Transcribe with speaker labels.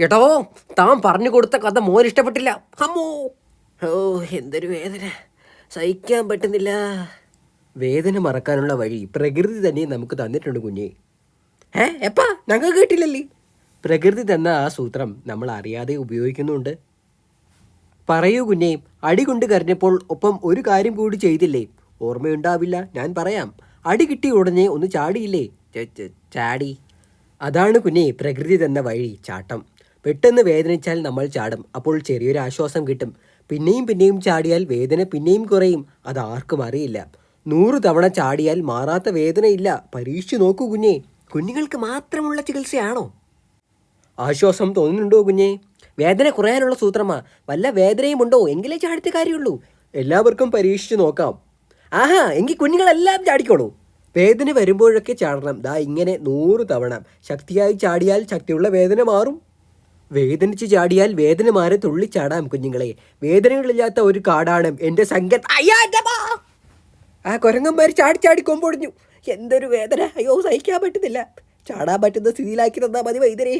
Speaker 1: എടോ താൻ പറഞ്ഞു കൊടുത്ത കഥ മോൻ ഇഷ്ടപ്പെട്ടില്ല. അമ്മോ. ഓ എന്തൊരു വേദന. സഹിക്കാൻ പറ്റുന്നില്ല. വേദന മറക്കാനുള്ള വഴി പ്രകൃതി തന്നെ നമുക്ക് തന്നിട്ടുണ്ട് കുഞ്ഞെ. ഏ എപ്പാ? ഞങ്ങൾ കേട്ടില്ലല്ലേ പ്രകൃതി തന്ന ആ സൂത്രം നമ്മൾ അറിയാതെ ഉപയോഗിക്കുന്നുണ്ട്. പറയൂ കുഞ്ഞെ അടി കൊണ്ട് കരഞ്ഞപ്പോൾ ഒപ്പം ഒരു കാര്യം കൂടി ചെയ്തില്ലേ? ഓർമ്മയുണ്ടാവില്ല ഞാൻ പറയാം. അടി കിട്ടിയ ഉടനെ ഒന്ന് ചാടിയില്ലേ? ചാടി. അതാണ് കുഞ്ഞെ പ്രകൃതി തന്ന വഴി ചാട്ടം. പെട്ടെന്ന് വേദനിച്ചാൽ നമ്മൾ ചാടും. അപ്പോൾ ചെറിയൊരു ആശ്വാസം കിട്ടും. പിന്നെയും പിന്നെയും ചാടിയാൽ വേദന പിന്നെയും കുറയും. അത് ആർക്കും അറിയില്ല. നൂറ് തവണ ചാടിയാൽ മാറാത്ത വേദനയില്ല പരീക്ഷിച്ചു നോക്കൂ കുഞ്ഞേ. കുഞ്ഞുങ്ങൾക്ക് മാത്രമുള്ള ചികിത്സയാണോ? ആശ്വാസം തോന്നുന്നുണ്ടോ കുഞ്ഞേ? വേദന കുറയാനുള്ള സൂത്രമാ. വല്ല വേദനയും ഉണ്ടോ? എങ്കിലേ ചാടിത്തെ കാര്യമുള്ളൂ. എല്ലാവർക്കും പരീക്ഷിച്ചു നോക്കാം. ആഹാ എങ്കിൽ കുഞ്ഞുങ്ങളെല്ലാം ചാടിക്കോളൂ. വേദന വരുമ്പോഴൊക്കെ ചാടണം. ദാ ഇങ്ങനെ നൂറ് തവണ. ശക്തിയായി ചാടിയാൽ ശക്തിയുള്ള വേദന മാറും. വേദനിച്ച് ചാടിയാൽ വേദന മാറി തുള്ളിച്ചാടാം കുഞ്ഞുങ്ങളെ. വേദനകളില്ലാത്ത ഒരു കാടാണ് എന്റെ സംഘം! ആ കുരങ്ങന്മാർ ചാടി ചാടി കൊമ്പൊടിഞ്ഞു. എന്തൊരു വേദന. അയ്യോ സഹിക്കാൻ പറ്റുന്നില്ല. ചാടാൻ പറ്റുന്ന സ്ഥിതിയിലാക്കി തന്നാൽ മതി വൈദ്യരെ.